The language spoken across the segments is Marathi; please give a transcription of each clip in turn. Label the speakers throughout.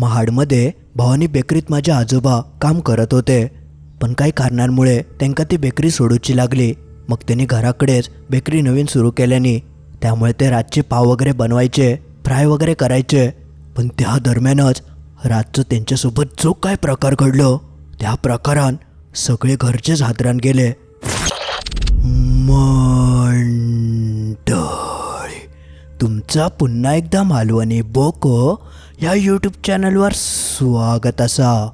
Speaker 1: महाडमध्ये भवानी बेकरीत माझे आजोबा काम करत होते. पण काही कारणांमुळे त्यांका ती बेकरी सोडूची लागली. मग त्यांनी घराकडेच बेकरी नवीन सुरू केल्याने त्यामुळे ते रातचे पाव वगैरे बनवायचे फ्राय वगैरे करायचे. पण त्या दरम्यानच रातचं त्यांच्यासोबत जो काय प्रकार घडलो त्या प्रकारान सगळे घरचेच हादरान गेले. मंड तुमचा पुन्हा एकदा मालवणी बोको या यूट्यूब चॅनलवर स्वागत असा.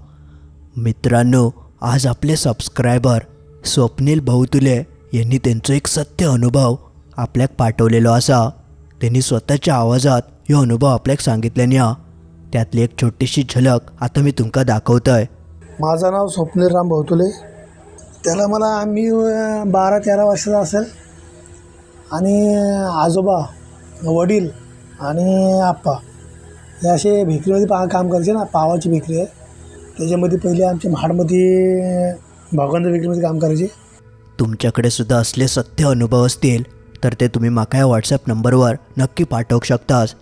Speaker 1: मित्रांनो आज आपले सबस्क्रायबर स्वप्नील भाऊतुले यांनी त्यांचं एक सत्य अनुभव आपल्याक पाठवलेलो असा. त्यांनी स्वतःच्या आवाजात ह्यो अनुभव आपल्याक सांगितल्याने त्यातली एक छोटीशी झलक आता मी तुमका दाखवतोय.
Speaker 2: माझं नाव स्वप्नील राम भाऊतुले. त्याला मला आम्ही बारा तेरा वर्षाचा असेल. आणि आजोबा वडील आणि आप्पा हे असे भेकरीमध्ये पा काम करायचे ना पावाची भेकरी आहे. त्याच्यामध्ये पहिले आमच्या महाडमध्ये भावकांच्या भेकरीमध्ये काम करायचे.
Speaker 1: तुमच्याकडे सुद्धा असले सत्य अनुभव असतील तर ते तुम्ही माका या व्हॉट्सॲप नंबरवर नक्की पाठवू शकतास.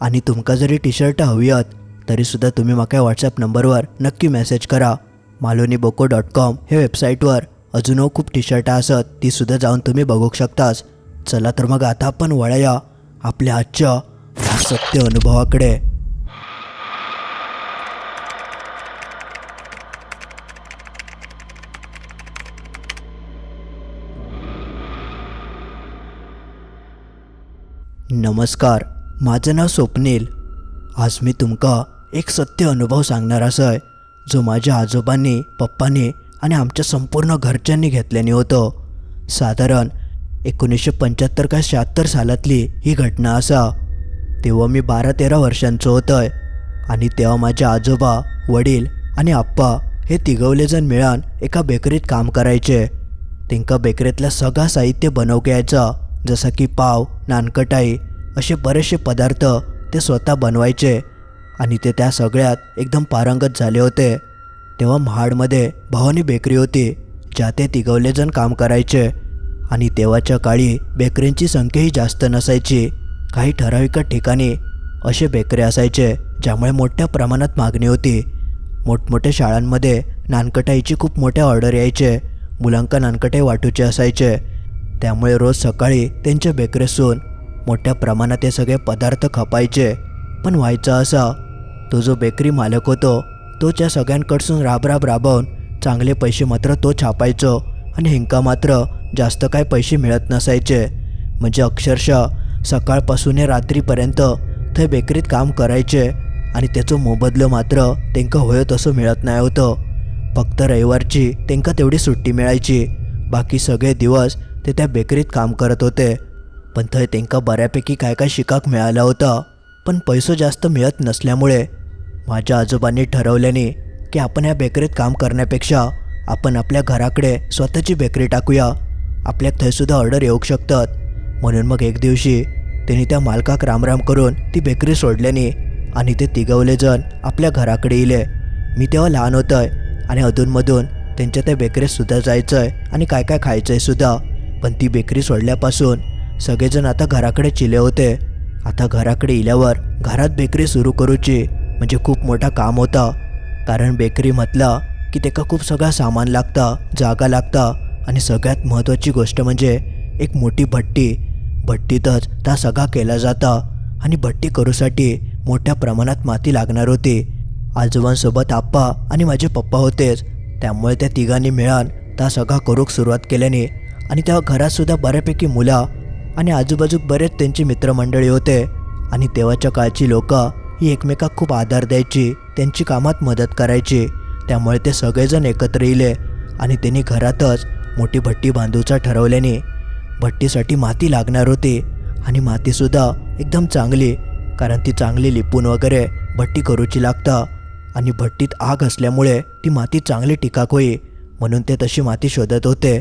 Speaker 1: आणि तुमका जरी टी शर्ट हवी आहेत तरीसुद्धा तुम्ही माका या व्हॉट्सॲप नंबरवर नक्की मेसेज करा. मालोनी बोको डॉट कॉम हे वेबसाईटवर अजूनही खूप टी शर्ट असत तीसुद्धा जाऊन तुम्ही बघू शकतास. चला तर मग आता आपण वळया. आपल्या आजच्या या सत्य अनुभवाकडे. नमस्कार माझं नाव स्वप्नील. आज मी तुमका एक सत्य अनुभव सांगणार असय जो माझ्या आजोबांनी पप्पांनी आणि आमच्या संपूर्ण घरच्यांनी घेतल्याने होतं. साधारण एकोणीसशे पंच्याहत्तर का शहात्तर सालातली ही घटना असा. तेव्हा मी बारा तेरा वर्षांचं होतंय. आणि तेव्हा माझे आजोबा वडील आणि आप्पा हे तिघवले जण मिळून एका बेकरीत काम करायचे. तिंका बेकरीतलं सगळं साहित्य बनवून घ्यायचा जसं की पाव नानकटाई असे बरेचसे पदार्थ ते स्वतः बनवायचे. आणि ते त्या सगळ्यात एकदम पारंगत झाले होते. तेव्हा महाडमध्ये भवानी बेकरी होती ज्या ते तिघवले जण काम करायचे. आणि तेव्हाच्या काळी बेकरींची संख्याही जास्त नसायची. काही ठराविक ठिकाणी असे बेकरी असायचे ज्यामुळे मोठ्या प्रमाणात मागणी होती. मोठमोठ्या शाळांमध्ये नानकटाईची खूप मोठ्या ऑर्डर यायचे मुलांका नानकटाई वाटूचे असायचे. त्यामुळे रोज सकाळी त्यांच्या बेकरीसून मोठ्या प्रमाणात हे सगळे पदार्थ खपायचे. पण व्हायचं असा तो जो बेकरी मालक होतो तो त्या सगळ्यांकडसून राबराब राबवून चांगले पैसे मात्र तो छापायचो. आणि हिंका मात्र जास्त काय पैसे मिळत नसायचे. म्हणजे अक्षरशः सकाळपासून रात्रीपर्यंत थंय बेकरीत काम करायचे आणि त्याचं मोबदलं मात्र त्यांका होय तसं मिळत नाही होतं. फक्त रविवारची त्यांका तेवढी सुट्टी मिळायची. बाकी सगळे दिवस ते त्या बेकरीत काम करत होते. पण थंय त्यांका बऱ्यापैकी काय काय शिकाक मिळाला होता. पण पैसो जास्त मिळत नसल्यामुळे माझ्या आजोबांनी ठरवल्याने की आपण या बेकरीत काम करण्यापेक्षा आपण आपल्या घराकडे स्वतःची बेकरी टाकूया. आपल्या थंयसुद्धा ऑर्डर येऊ शकतात. म्हणून मग एक दिवशी त्यांनी त्या मालकाक रामराम करून ती बेकरी सोडल्याने आणि ते तिघवले जण आपल्या घराकडे येले मी तेव्हा लहान होतोय आणि अधूनमधून त्यांच्या त्या बेकरीतसुद्धा जायचं आहे आणि काय काय खायचं आहे सुद्धा. पण ती बेकरी सोडल्यापासून सगळेजण आता घराकडे चिले होते. आता घराकडे इल्यावर घरात बेकरी सुरू करूची म्हणजे खूप मोठा काम होता. कारण बेकरी म्हटला की तेका खूप सगळं सामान लागता जागा लागता आणि सगळ्यात महत्त्वाची गोष्ट म्हणजे एक मोठी भट्टी. भट्टीतच त्या सगळा केला जाता आणि भट्टी करूसाठी मोठ्या प्रमाणात माती लागणार होती. आजोबांसोबत आप्पा आणि माझे पप्पा होतेच. त्यामुळे त्या तिघांनी मिळून त्या सगळा करूक सुरुवात केल्याने आणि तेव्हा घरातसुद्धा बऱ्यापैकी मुलं आणि आजूबाजूक बरेच त्यांची मित्रमंडळी होते. आणि तेव्हाच्या काळची लोकं ही एकमेकाक खूप आधार द्यायची त्यांची कामात मदत करायची. त्यामुळे ते सगळेजण एकत्र येले आणि त्यांनी घरातच मोठी भट्टी बांधूचा ठरवल्याने भट्टीसाठी माती लागणार होती आणि मातीसुद्धा एकदम चांगली कारण ती चांगली लिपून वगैरे भट्टी करूची लागता आणि भट्टीत आग असल्यामुळे ती माती चांगली टिकाक होई म्हणून ते तशी माती शोधत होते.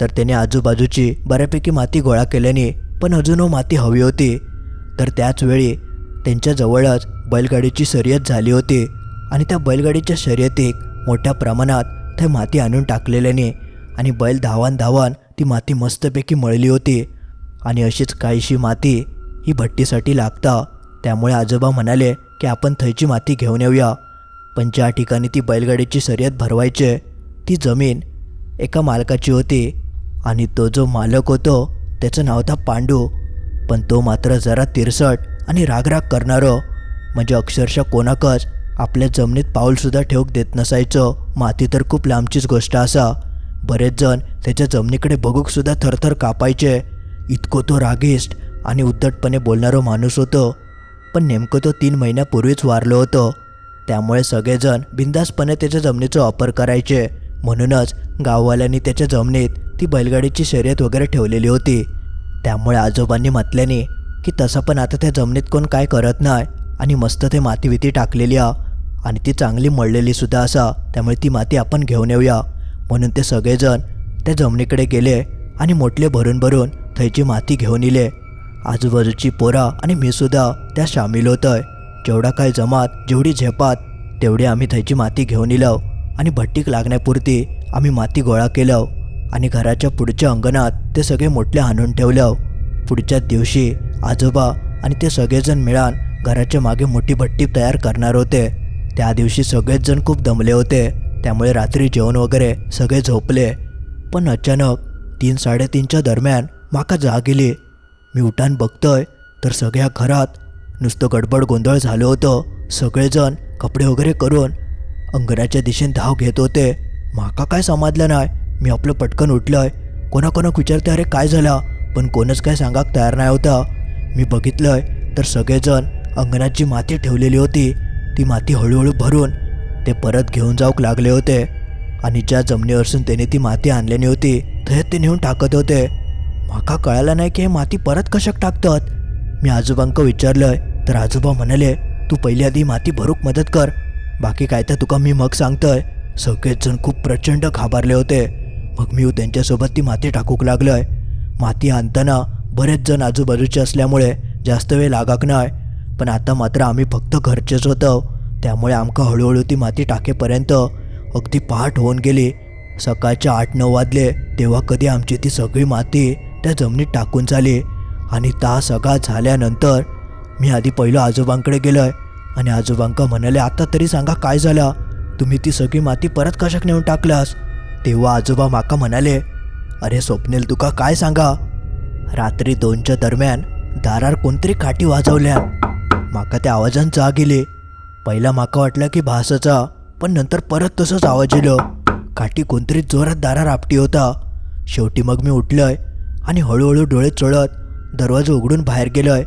Speaker 1: तर त्याने आजूबाजूची बऱ्यापैकी माती गोळा केल्याने पण अजूनही माती हवी होती. तर त्याचवेळी त्यांच्याजवळच बैलगाडीची शर्यत झाली होती आणि त्या बैलगाडीच्या शर्यतीत मोठ्या प्रमाणात ते माती आणून टाकलेल्याने आणि बैल धावान धावान ती माती मस्तपैकी मळली होती. आणि अशीच काहीशी माती ही भट्टीसाठी लागता. त्यामुळे आजोबा म्हणाले की आपण थैची माती घेऊन येऊया. पण ज्या ठिकाणी ती बैलगाडीची शर्यत भरवायचे ती जमीन एका मालकाची होती. आणि तो जो मालक होतो त्याचं नाव होता पांडू. पण तो मात्र जरा तिरसट आणि रागराग करणारं. म्हणजे अक्षरशः कोणाकच आपल्या जमिनीत पाऊलसुद्धा ठेवूक देत नसायचं. माती तर खूप लांबचीच गोष्ट असा. बरेच जण त्याच्या जमिनीकडे बघूकसुद्धा थरथर कापायचे. इतकं तो रागिष्ट आणि उद्धटपणे बोलणारं माणूस होतं. पण नेमकं तो तीन महिन्यापूर्वीच वारलं होतं. त्यामुळे सगळेजण बिंदासपणे त्याच्या जमिनीचा वापर करायचे. म्हणूनच गाववाल्यांनी त्याच्या जमिनीत ती बैलगाडीची शर्यत वगैरे ठेवलेली होती. त्यामुळे आजोबांनी म्हटल्याने की तसं पण आता त्या जमिनीत कोण काय करत नाही आणि मस्त ते माती विती टाकलेली आ आणि ती चांगली मळलेली सुद्धा असा. त्यामुळे ती माती आपण घेऊन येऊया. म्हणून ते सगळेजण त्या जमिनीकडे गेले आणि मोठले भरून भरून थैची माती घेऊन इले. आजूबाजूची पोरा आणि मी सुद्धा त्या सामील होतोय. जेवढा काय जमात जेवढी झेपात तेवढी आम्ही थैची माती घेऊन इलो आणि भट्टीक लागण्यापुरती आम्ही माती गोळा केलं आणि घराच्या पुढच्या अंगणात ते सगळे मोठले आणून ठेवलं पुढच्या दिवशी आजोबा आणि ते सगळेजण मिळून घराच्या मागे मोठी भट्टी तयार करणार होते. त्या दिवशी सगळेच जण खूप दमले होते. त्यामुळे रात्री जेवण वगैरे सगळे झोपले. पण अचानक तीन साडेतीनच्या दरम्यान माका जाग गेली मी उठान बघतोय तर सगळ्या घरात नुसतं गडबड गोंधळ झालं होतं. सगळेजण कपडे वगैरे करून अंगणाच्या दिशेने धाव घेत होते. माका काय समजलं नाही. मी आपलं पटकन उठलंय. कोणाकोणाक विचारते अरे काय झालं? पण कोणच काय सांगाक तयार नाही होता. मी बघितलंय तर सगळेजण अंगणात जी माती ठेवलेली होती ती माती हळूहळू भरून ते परत घेऊन जाऊक लागले होते. आणि ज्या जमिनीवरसून त्याने ती माती आणलेली होती थंय ते नेऊन टाकत होते. माका कळालं नाही की हे माती परत कशाक टाकतात? मी आजोबांक विचारलंय तर आजोबा म्हणाले तू पहिली आधी माती भरूक मदत कर. बाकी काय तर तुका मी मग सांगतोय. सगळेच जण खूप प्रचंड घाबरले होते. मग मी त्यांच्यासोबत ती माती टाकूक लागलोय. माती आणताना बरेच जण आजूबाजूचे असल्यामुळे जास्त वेळ लागाक नाही. पण आता मात्र आम्ही फक्त घरचेच होतो. त्यामुळे आमका हळूहळू ती माती टाकेपर्यंत अगदी पहाट होऊन गेली. सकाळच्या आठ नऊ वाजले तेव्हा कधी आमची ती सगळी माती त्या जमिनीत टाकून झाली. आणि ता सगळा झाल्यानंतर मी आधी पहिलं आजोबांकडे गेलोय. आणि आजोबांका म्हणाले आता तरी सांगा काय झालं? तुम्ही ती सगळी माती परत कशाक नेऊन टाकलास? तेव्हा आजोबा माका म्हणाले अरे स्वप्नील तुका काय सांगा? रात्री दोनच्या दरम्यान दारार कोणतरी काठी वाजवल्या. माका त्या आवाजान जाग गेली पहिला माका वाटलं की भासाचा पण नंतर परत तसंच आवाज येलो. काठी कोणतरी जोरात दारा आपटी होता. शेवटी मग मी उठलोय आणि हळूहळू डोळे चोळत दरवाजा उघडून बाहेर गेलोय.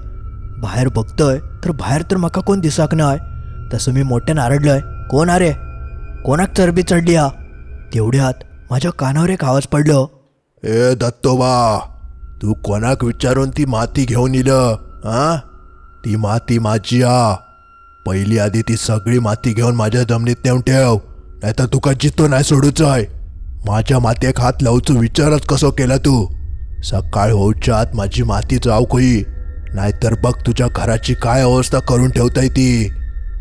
Speaker 1: बाहेर बघतोय तर बाहेर तर माका कोण दिसाक नाय. तसं मी मोठ्यानं आरडलोय कोण अरे कोणाक चरबी चढली हा? तेवढ्यात माझ्या कानावर एक आवाज पडलो.
Speaker 3: ए दत्तोबा तू कोणाक विचारून ती माती घेऊन इलं आ ती माती माझी आ पहिली आधी ती सगळी माती घेऊन माझ्या जमिनीत नेऊन ठेव. नाहीतर तुका जितो नाही सोडूच आहे. माझ्या मातेक हात लावचो विचारच कसो केला तू? सकाळ होऊच्या आत माझी माती जाऊ खोई नाहीतर बघ तुझ्या घराची काय अवस्था करून ठेवताय ती.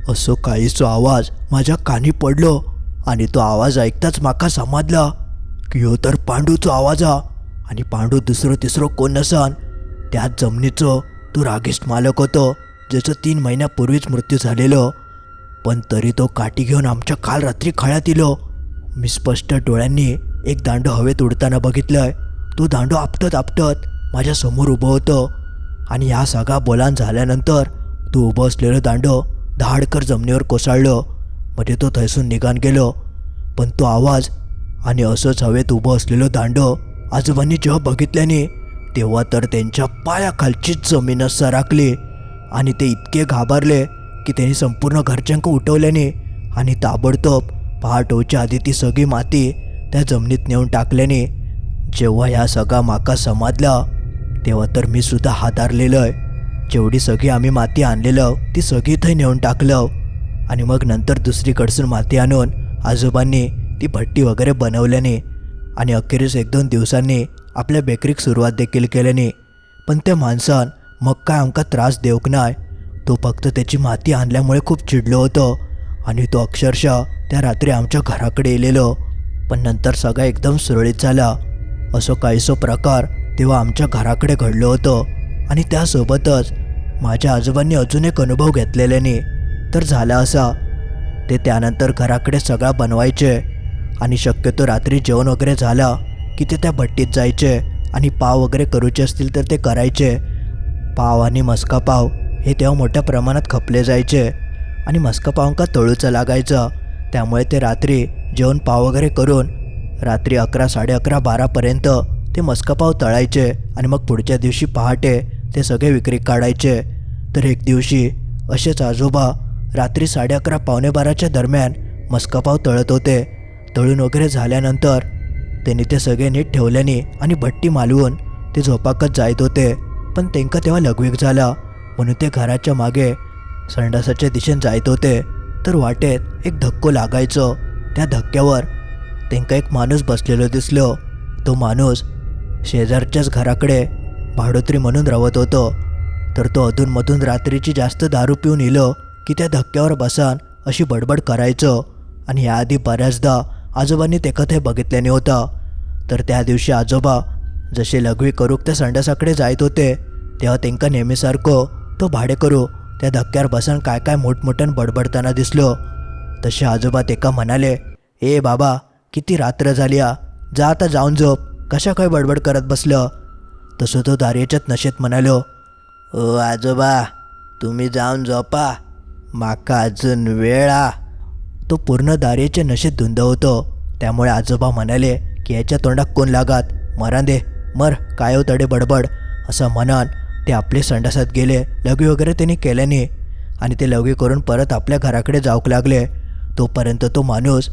Speaker 1: असो काहीचो आवाज माझ्या कानी पडलो आणि तो आवाज ऐकताच माका समजला की ह्यो तर पांडूचो आवाज हा आणि पांडू दुसरं तिसरं कोण नसन. त्याच जमनीचो तो रागिष्ट मालक होतो. ज्याचं तीन महिन्यापूर्वीच मृत्यू झालेलं पण तरी तो काठी घेऊन आमच्या काल रात्री खळ्यात इलो. मी स्पष्ट डोळ्यांनी एक दांडो हवेत उडताना बघितलंय. तो दांडो आपटत आपटत माझ्यासमोर उभं होतं आणि ह्या सगळा बोलान झाल्यानंतर तो उभं असलेलं दांडो धाडकर जमिनीवर कोसळलं. म्हणजे तो थैसून निघान गेलो. पण तो आवाज आणि असंच हवेत उभं असलेलं दांडो आजोबांनी जेव्हा बघितल्याने तेव्हा तर त्यांच्या पायाखालचीच जमीनच सराकली आणि ते इतके घाबरले की त्यांनी संपूर्ण घरच्यांक उठवल्याने आणि ताबडतोब पहाटोच्या आधी ती सगळी माती त्या जमिनीत नेऊन टाकल्याने जेव्हा ह्या सगळा माका समाजला तेव्हा तर मी सुद्धा हातारलेलं आहे जेवढी सगळी आम्ही माती आणलेलं ती सगळी थंय नेऊन टाकलं. आणि मग नंतर दुसरीकडसून माती आणून आजोबांनी ती भट्टी वगैरे बनवल्याने आणि अखेरीस एक दोन दिवसांनी आपल्या बेकरीक सुरुवात देखील केल्याने पण त्या माणसान मग काय आमका त्रास देऊक नाय? तो फक्त त्याची माती आणल्यामुळे खूप चिडलो होतो. आणि तो अक्षरशः त्या रात्री आमच्या घराकडे येलेलो. पण नंतर सगळा एकदम सुरळीत झाला. असो काहीसो प्रकार तेव्हा आमच्या घराकडे घडलो होतो. आणि त्यासोबतच माझ्या आजोबांनी अजून एक अनुभव घेतलेल्याने तर झाला असा. ते त्यानंतर घराकडे सगळा बनवायचे. आणि शक्यतो रात्री जेवण वगैरे झालं की ते त्या भट्टीत जायचे. आणि पाव वगैरे करूचे असतील तर ते करायचे. पाव आणि मस्का पाव हे तेव्हा मोठ्या प्रमाणात खपले जायचे आणि मस्का पावांका तळूचं लागायचं. त्यामुळे ते रात्री जेवण पाव वगैरे करून रात्री अकरा साडे अकरा बारापर्यंत ते मस्का पाव तळायचे आणि मग पुढच्या दिवशी पहाटे ते सगळे विक्री काढायचे. तर एक दिवशी असेच आजोबा रात्री साडे अकरा पावणे बाराच्या दरम्यान मस्का पाव तळत होते. तळून वगैरे झाल्यानंतर त्यांनी ते सगळे नीट ठेवल्याने आणि भट्टी मालवून ते झोपाकत जायत होते. पण तेंका तेव्हा लघवीक झाला. म्हणून ते घराच्या मागे संडासाच्या दिशेने जायत होते. तर वाटेत एक धक्को लागायचं. त्या धक्क्यावर त्यांका एक माणूस बसलेलो दिसलो. तो माणूस शेजारच्याच घराकडे भाडोत्री म्हणून रवत होतो. तर तो अधूनमधून रात्रीची जास्त दारू पिऊन इलो की त्या धक्क्यावर बसान अशी बडबड करायचं. आणि याआधी बऱ्याचदा आजोबांनी ते कथे बघितल्याने होता. तर त्या दिवशी आजोबा जसे लघवी करूक त्या संडासाकडे जायत होते तेव्हा त्यांका नेहमीसारखं तो भाडे करू. त्या धक्क्यावर बसून काय काय मोठमोठ्यानं बडबडताना दिसलो. तसे आजोबा तेका म्हणाले ए बाबा किती रात्र झाली आ. जा आता जाऊन झोप. कशा काय बडबड करत बसलं? तसं तो दार्याच्यात नशेत म्हणालो ओ आजोबा तुम्ही जाऊन झोपा. माका अजून वेळ आ. तो पूर्ण दारेच्या नशेत धुंद होतो. त्यामुळे आजोबा म्हणाले की याच्या तोंडात कोण लागात? मरा दे. मर. काय हो तडे बडबड? असं म्हणान ते आपले संडासात गेले लघवी वगैरे त्यांनी केल्याने आणि ते लघवी करून परत आपल्या घराकडे जाऊक लागले. तोपर्यंत तो माणूस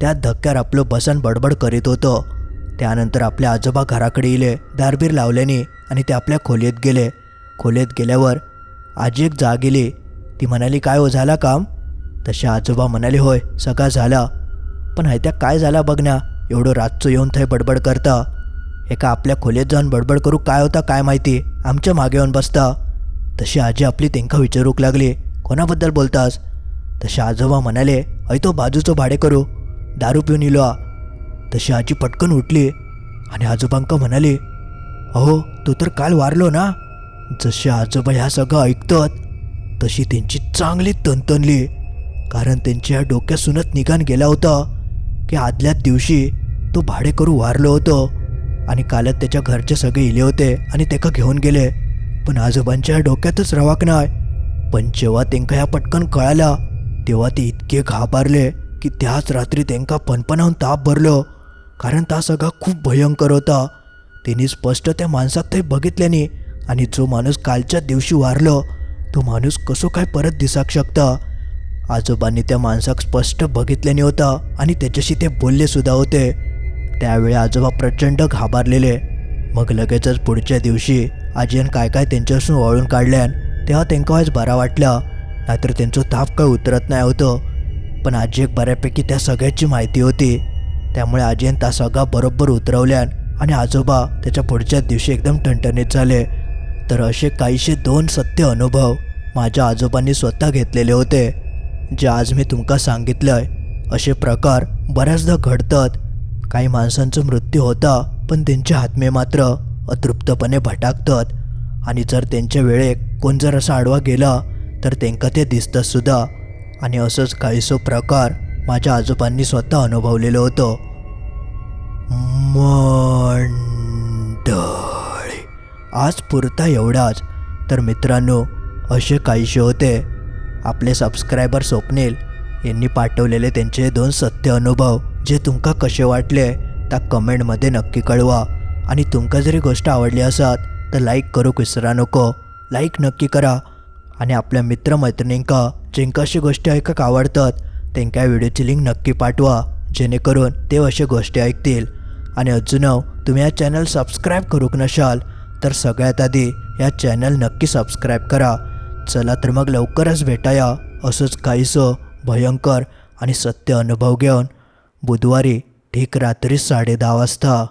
Speaker 1: त्या धक्क्यावर आपलं बसन बडबड करीत होतो. त्यानंतर आपले आजोबा घराकडे येले दारबीर लावल्याने आणि ते आपल्या खोलीत गेले. खोलीत गेल्यावर आजी एक जाग गेली. ती म्हणाली काय हो झाला काम? तसे आजोबा म्हणाले होय सगळा झाला. पण हायत्या काय झाला बघ ना एवढं रातचं येऊन थंय बडबड करता. एका आपल्या खोलीत जाऊन बडबड करू काय होता काय माहिती? आमच्या मागे येऊन बसता. तशी आजी आपली तेंका विचारूक लागली. कोणाबद्दल बोलतास? तसे आजोबा म्हणाले ऐ तो बाजूचं भाडे करू. दारू पिऊन इलो आ." तशी आजी पटकन उठली आणि आजोबांका म्हणाली अहो तू तर काल वारलो ना? जसे आजोबा ह्या सगळं ऐकतात तशी त्यांची चांगली तणतणली कारण त्यांच्या डोक्यासूनच सुनत निघान गेला होता की आदल्याच दिवशी तो भाडेकरू वारलो होतो. आणि कालच त्याच्या घरचे सगळे इले होते आणि तेका घेऊन गेले. पण आजोबांच्या डोक्यातच रवाक नाही. पण जेव्हा तेंका ह्या पटकन कळाला तेव्हा ते इतके घाबरले की त्याच रात्री तेंका पणपणाहून ताप भरलो. कारण ता सगळा खूप भयंकर होता. त्यांनी स्पष्ट त्या माणसाक ते बघितल्याने आणि जो माणूस कालच्या दिवशी वारलो तो माणूस कसो काय परत दिसाक शकता? आजोबांनी त्या माणसाक स्पष्ट बघितल्याने होता आणि त्याच्याशी ते बोलले सुद्धा होते. त्यावेळी आजोबा प्रचंड घाबरलेले. मग लगेचच पुढच्या दिवशी आजीन काय काय त्यांच्यापासून वळून काढल्यान तेव्हा त्यांना वायच बरा वाटला. नाहीतर त्यांचं ताप काय उतरत नाही होतं. पण आजी एक बऱ्यापैकी त्या सगळ्याची माहिती होती. त्यामुळे आजीन त्या सगळा बरोबर उतरवल्यान आणि आजोबा त्याच्या पुढच्या दिवशी एकदम टणटणीत झाले. तर असे काहीशे दोन सत्य अनुभव माझ्या आजोबांनी स्वतः घेतलेले होते. जे आज मी तुमका सांगितलंय. असे प्रकार बऱ्याचदा घडतात. काही माणसांचा मृत्यू होता पण त्यांचे हातमे मात्र अतृप्तपणे भटाकतात. आणि जर त्यांच्या वेळेक कोण जर असा आडवा गेला तर त्यांना ते दिसतं सुद्धा. आणि असंच काहीसो प्रकार माझ्या आजोबांनी स्वतः अनुभवलेलं होतं. मंडळी आज पुरता एवढाच. तर मित्रांनो असे काहीसे होते. आपले सबस्क्रायबर स्वप्नील यांनी पाठवलेले त्यांचे दोन सत्य अनुभव. जे तुमका कसे वाटले त्या कमेंटमध्ये नक्की कळवा. आणि तुमका जरी गोष्ट आवडली असत तर लाईक करूक विसरा नको. लाईक नक्की करा. आणि आपल्या मित्रमैत्रिणींका जिंका अशी गोष्टी ऐकक आवडतात त्यांच्या व्हिडिओची लिंक नक्की पाठवा. जेणेकरून ते अशा गोष्टी ऐकतील. आणि अजून तुम्ही हा चॅनल सबस्क्राईब करूक नशाल तर सगळ्यात आधी या चॅनल नक्की सबस्क्राईब करा. चला तर मग लवकरच भेटाया. असंच काहीसं भयंकर आणि सत्य अनुभव घेऊन बुधवारी ठीक रात्री साडे दहा वाजता.